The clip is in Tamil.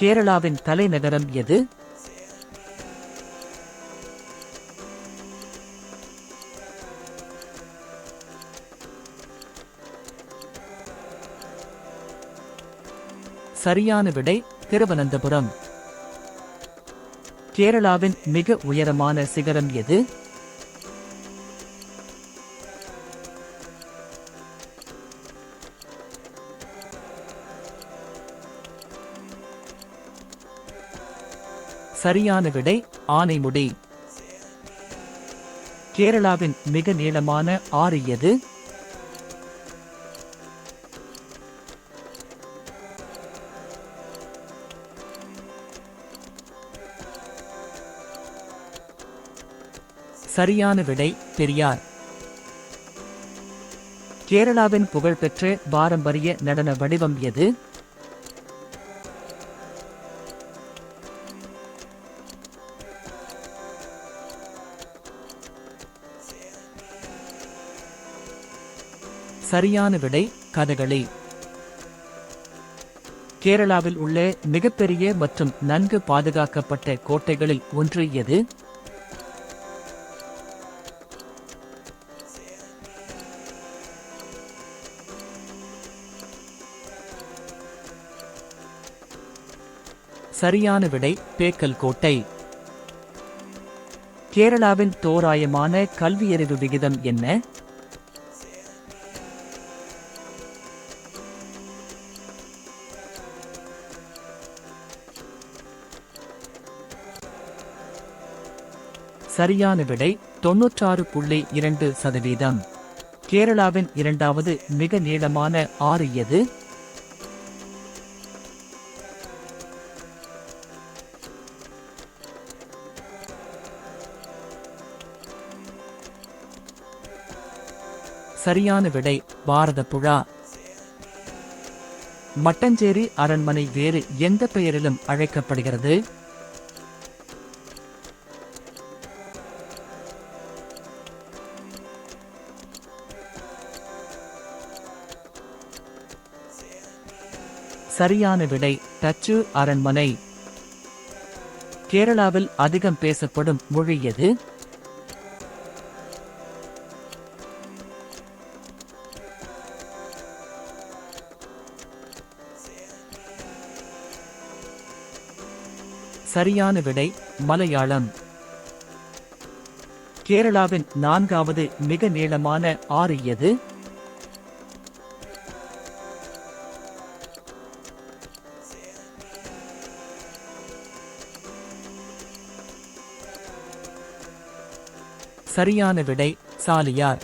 கேரளாவின் தலைநகரம் எது? சரியான விடை திருவனந்தபுரம். கேரளாவின் மிக உயரமான சிகரம் எது? சரியான விடை ஆனைமுடி கேரளாவின் மிக நீளமான ஆறு எது? சரியான விடை பெரியார். கேரளாவின் புகழ்பெற்ற பாரம்பரிய நடன வடிவம் எது? சரியான விடை கதகளி. கேரளாவில் உள்ள மிகப்பெரிய மற்றும் நன்கு பாதுகாக்கப்பட்ட கோட்டைகளில் ஒன்று எது? சரியான விடை பேக்கல் கோட்டை. கேரளாவின் தோராயமான கல்வியறிவு விகிதம் என்ன? சரியான விடை தொன்னூற்றாறு புள்ளி இரண்டு சதவீதம். கேரளாவின் இரண்டாவது மிக நீளமான ஆறு எது? சரியான விடை பாரத புழா மட்டஞ்சேரி அரண்மனை வேறு எந்த பெயரிலும் அழைக்கப்படுகிறது? சரியான விடை டச்சு அரண்மனை. கேரளாவில் அதிகம் பேசப்படும் மொழி எது? சரியான விடை மலையாளம். கேரளாவின் நான்காவது மிக நீளமான ஆறு எது? சரியான விடை சாலியார்.